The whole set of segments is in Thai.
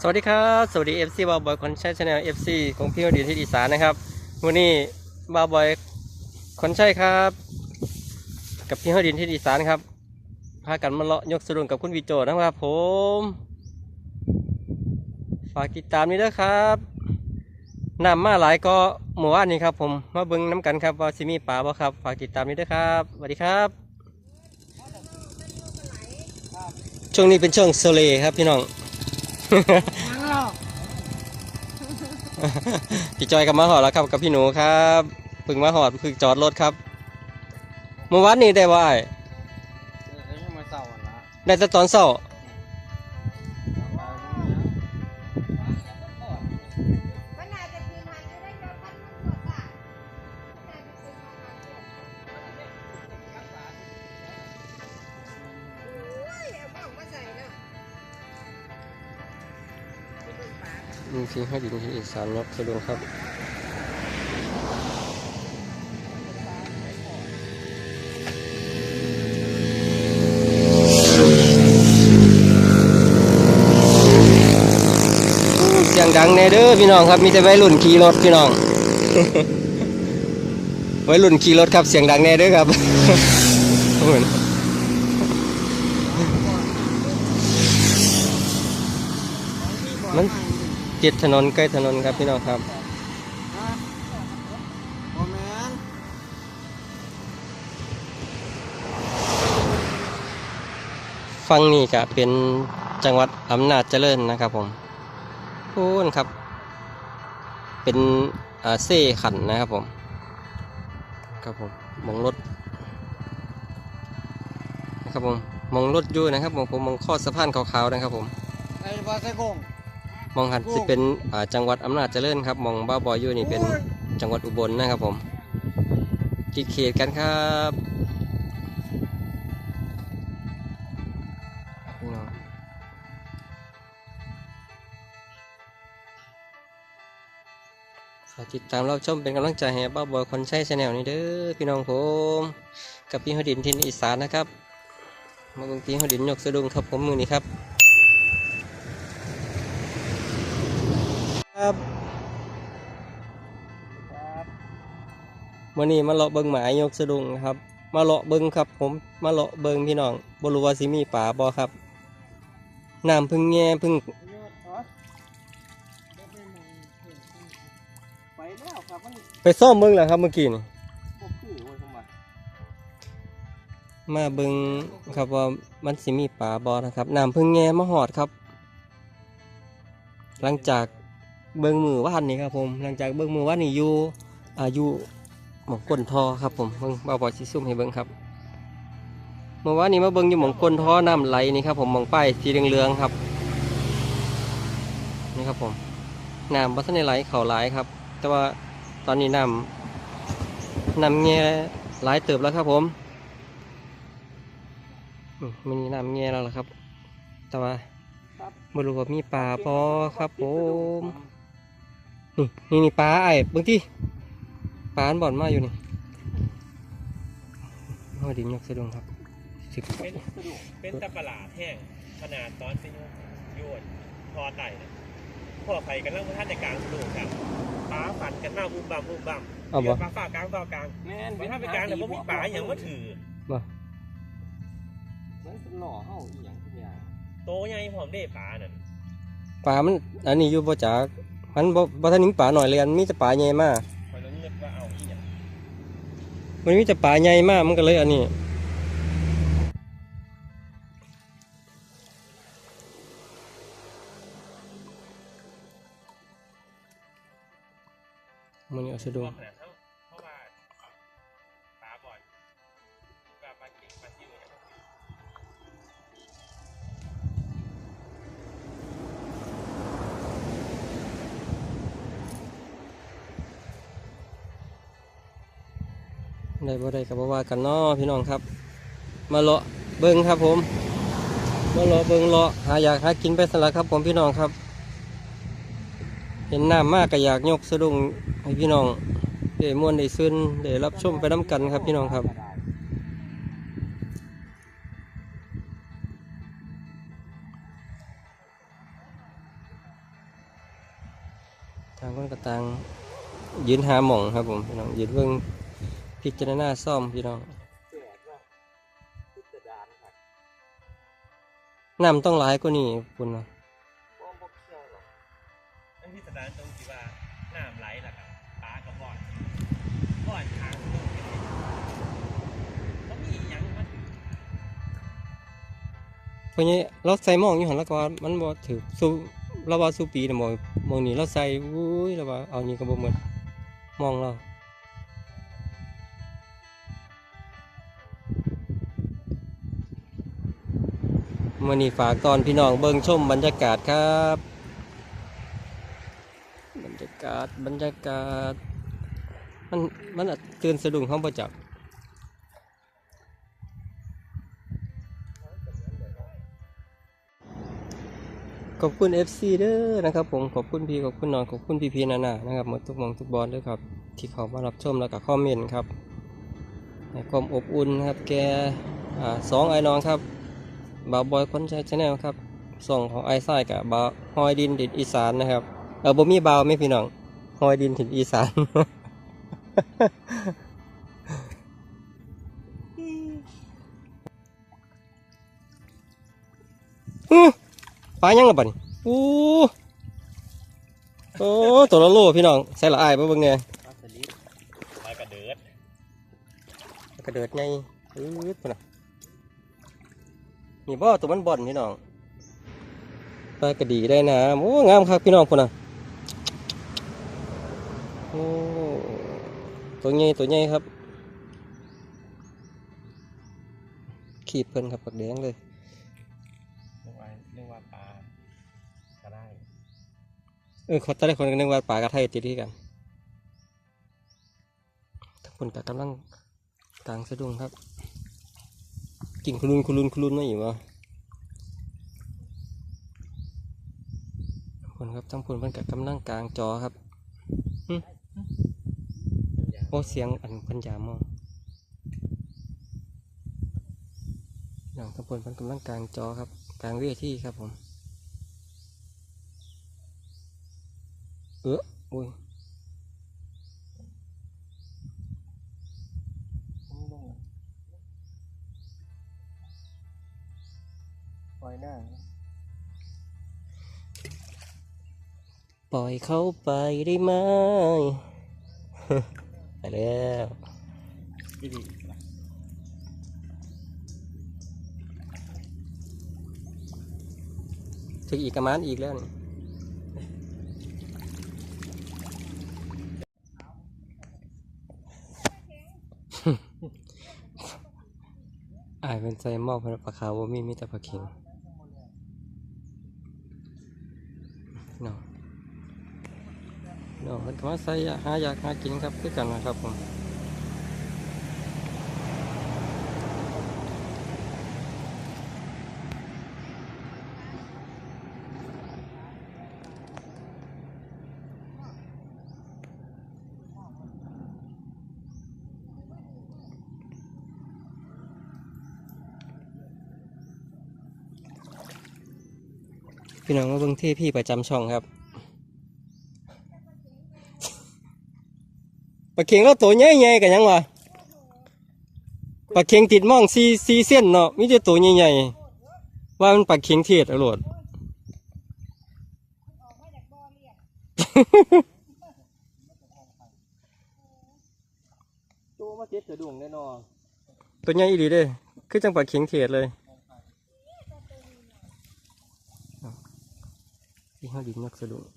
สวัสดีครับ สวัสดี FC บาวบอยคอนใช้ชาแนล FC ของพี่วดีที่อีสานนะครับ วันนี้บาวบอยคอนใช่ครับ กับพี่วดินที่อีสานครับ พากันมาเลาะยกสรุนกับคุณวิโจนะครับผม ฝากติดตามนี้ด้วยครับนำมาหลายก็หมู่ว่านนี้ครับ ผมมาเบิ้งน้ำกันครับว่าซิมีป่าบ่ครับ ฝากติดตามนี้ด้วยครับสวัสดีครับ ช่วงนี้เป็นช่วงโซเลครับพี่น้อง พี่จอยกับมาหอดแล้วครับกับพี่หนูครับเพึ่งมาหอดเพึ่งจอดรถครับเมื่อวานนี้ได้ว่าอ้ายเออยังมาเศร้าอะละได้แต่ตอนเช้า มพี่ให้ดินที่อีสานเนาะสะดวกครับเสียงดังแน่เด้อพี่น้องครับมีแต่วัยรุ่นขี่รถพี่น้องวัยรุ่นขี่รถครับเสียงดังแน่เด้อครับ โอ้ย มัน ติดถนนใกล้ถนนครับพี่น้องครับโอ้แมนฟังนี่ก็เป็นจังหวัดอำนาจเจริญนะครับผมพูนครับ เป็นอ่าเซ่ขันนะครับผม ครับผมมองรถนะครับผมมองรถอยู่นะครับผมผมมองข้อสะพานขาวๆนะครับผมไอ้บาไซโกง มองหันสิเป็นอ่าจังหวัดอำนาจเจริญครับมองบ้าบอยอยู่นี่เป็นจังหวัดอุบลนะครับผมติดเขตกันครับพี่น้องฝากติดตามรับชมเป็นกำลังใจให้บ้าบอยคนใช้ชาแนลนี้เด้อพี่น้องผมกับพี่หดินทินอีสานนะครับมาเบิ่งพี่หดินยกสะดุงครับผมมือนี้ครับ ครับวันนี้มาเลาะเบิงหมายยกสะดุงครับ มาเลาะเบิงครับ ผมมาเลาะเบิงพี่น้องบรู้ว่าสิมีป่าบ่ครับน้ำพึ่งแง่พึ่งไปแล้วครับมันไปซ่อมเบิงแล้วครับเมื่อกี้นี่บ่คือว่าสมบัติมาเบิงครับว่ามันสิมีป่าบ่นะครับน้ำพึ่งแง่มาหอดครับ หลังจาก เบิงมือว่านนี่ครับผมหลังจากเบิงมือว่านนี่อยู่อายุหมองก้นทอครับผมเบิงบ่าวบอยสิซุ่มให้เบิงครับเมื่อวานนี้มาเบิ่งอยู่หมองก้นทอน้ำไหลนี่ครับผมหมองป้ายสีเหลืองๆครับนี่ครับผมน้ำบัทันได้ไหลเข่าไหลครับ แต่ว่าตอนนี้น้ำน้ำเงี้ยไหลายเติบแล้วครับผมมันมีน้ำเงี้ยแล้วล่ะครับ แต่ว่าไม่รู้ว่ามีปลาพอครับผม นี่นี่นี่ปลาไอ้เบิ่งที่ปลาอันบ่อนมาอยู่นี่โอ้ดินยกสะดุงครับสิบเป็นเป็นตะประหลาดแห้งขนาดตอนเป็นโยนพอไต่นะพ่อไผ่กันแล้วท่านในกลางสนุกครับป้าฝันกันหน้าบุ้มบัมบุ้มบัมเอาบ่ปลาฝ่ากลางฝ่ากลางแม่นไม่ท่านไปกลางแต่พวกมีป่าอย่างว่าถือบ่มันเป็นหล่อเฮาอีหยังทุกอย่างโตใหญ่พร้อมเด้ป่านั่นปลามันอันนี้อยู่บ่จาก มันบ่บ่ทันนิ่งป่าหน่อยเลยอันมีแต่ป่าใหญ่มากมันมีแต่ป่าใหญ่มากมันก็เลยอันนี้มันนี่เอาสะดวก ได้บ่ได้ก็บ่ว่ากันนาะพี่น้องครับ มาเลาะเบิ่งครับผมมาเลาะเบิ่งเลาะหาอยากหากินไปสละครับ ผมพี่น้องครับ เห็นน้ำมากก็อยากยกสะดุ้งให้พี่น้องได้ม่วนได้ซึ้นได้รับชมไปน้ำกันครับพี่น้องครับทางคนก็ต่างยืนหาหม่องครับผมพี่น้องยืนเบิ่ง พิจารณาซ่อมพี่น้องแปลกว่าพิสดารค่ะน้ำต้องหลายกว่านี้คุณเนาะบ่บ่เกี่ยวหรอกอันที่สตาร์ตรงที่ว่าน้ำไหลล่ะครับปลากระบอกก่อนทางลงไปเลยก็มีอหยังมาถึงเพราะงี้เราใส่หม่องอยู่หันแล้วก็ว่ามันบ่ถือสู้เราว่าสู้ปีน่ะบ่หม่องนี้เราใส่อุ้ยเราว่าเอานี่ก็บ่หมดหมองเรา มื่อนี้ฝากตอนพี่น้องเบิ่งชมบรรยากาศครับ บรรยากาศบรรยากาศ มันมันอาจตื่นสะดุ้งห้องประจับขอบคุณ FC เด้อนะครับผมขอบคุณพี่ขอบคุณน้องขอบคุณพี่พีนานานะครับหมดทุกมองทุกบอลด้วยครับ ที่เขามารับชมแล้วก็คอมเมนต์ครับให้ความอบอุ่นครับแกสองไอ้น้องครับ บ่าวบอยคนใช้ชแนลครับส่งของไอ้ไส้กับบ่าวฮอยดินดิดอีสานนะครับเออบ่มีบ่าวไหม่พี่น้องฮอยดินดิดอีสานอื้อปลายังละบัดนี้อู้โอ้ตัวละโลพี่น้องใส่ละอายมาเบิ่งแหน่ปลาสลิดปลากระเดิดกระเดิดไงอืดพุ่นน่ะ นี่บ่ตัวมันบ่อนพี่น้องปลากระดีได้นะโอ้งามครับพี่น้องพุ่นน่ะโอ้ตัวใหญ่ตัวใหญ่ครับ ขีดเพิ่นครับปักแดงเลยเรียกว่าเรียกว่าปลาก็ได้เออเขาตอนแรกคนก็นึกว่าปลากระไทยติดที่กันทั้งคนก็กำลังกลางสะดุ้งครับ กินคุรุนคุรุนคุรุนไม่อยู่วะคนครับทั้งคนเพิ่นกับกำลังกลางจอครับโอ้เสียงอันเพันยามองอย่างทั้งคนเพิ่นกำลังกลางจอครับ กลางเวทีครับผม เอออุ้ย ล่อยหน้า ปล่อยเขาไปได้ไหม ไปแล้วดีดีถึงอีกประมาณอีกแล้วนี่อายเป็นใจมอบให้ปลาขาวว่ามีมีแต่ปลาเข็งน้อง น้องเพิ่นก็มาใส่หาอยากหากินครับคือกันนะครับผมพี่น้องมาเบิ่งที่พี่ประจำช่องครับ ปลาเข็งเราตัวใหญ่ๆกันยังวะปลาเข็งติดหมองซีซีเส้นเนาะมีแต่ตัวใหญ่ๆว่ามันปลาเข็งเทศอรรถตัวมาเจ็ดสะดุ้งแน่นอนตัวใหญ่อีหลีเด้คือจังปลาเข็งเทศเลยที่เขาดินนักสะดุ้ง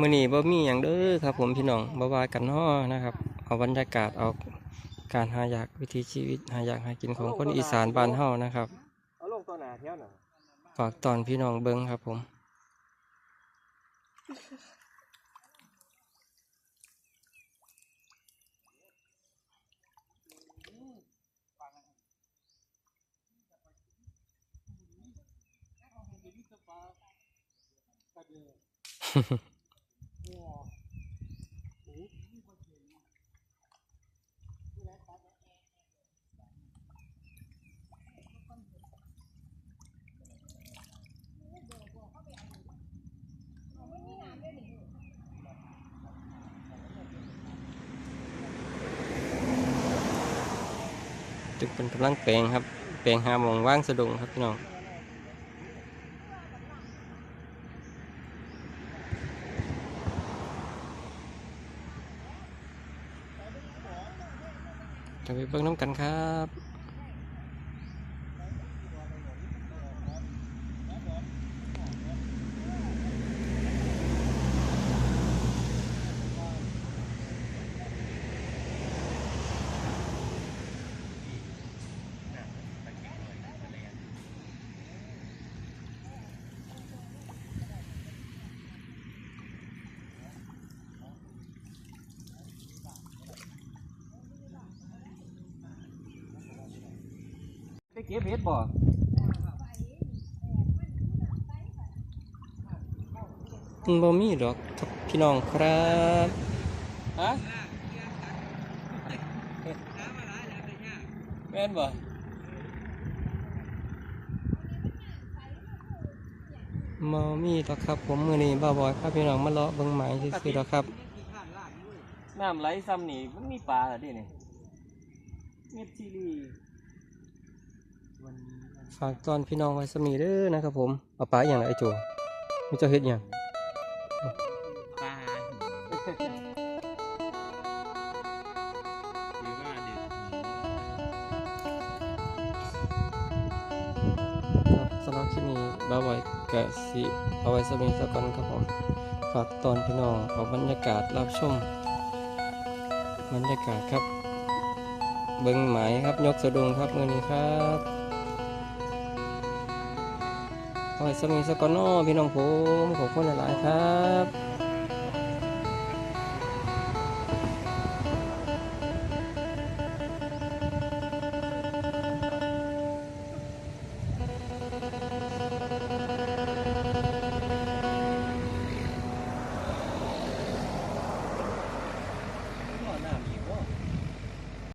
มื้อนี้บ่มีหยังเด้อครับผมพี่น้องบ่ว่ากันเนาะนะครับ เอาบรรยากาศเอาการหาอยากวิถีชีวิตหาอยากหากินของคนอีสานบ้านเฮานะครับเอาลงตัวหนาเที่ยวหน่อยฝากตอนพี่น้องเบิงครับผม กเป็นกำลังแปลงครับ แปลงหาหมองว่างสะดุงครับพี่น้อง จะไปเบิ่งน้ำกันครับ ก็บเห็ดบ่บ่มีดอกครับพี่น้องครับฮะแม่นบ่บ่มีดอกครับ ผมมือนี้บ่าวบอยพาพี่น้องมาเลาะเบิ่งไม้ซื่อๆดอกครับน้ำไหลซ้ำนี่มันมีปลาเหรอดิเนี่ยเม็ดซีรีส์ ฝากตอนพี่น้องไว้สมีเด้อนะครับผมเอาปลาอย่างไรไอ้โจมีเจ้าเฮ็ดอย่างปลาสำหรับคลิปนี้บ่าวบอยกะสิเอาไว้สมีสักก่อนครับผมฝากตอนพี่น้องเอาบรรยากาศรับชมบรรยากาศครับ เบิ่งหมายครับยกสะดุงครับมือนี้ครับ ขอให้สมีสกก่อนนาะพี่น้องผมขอบคุณหลายๆครับ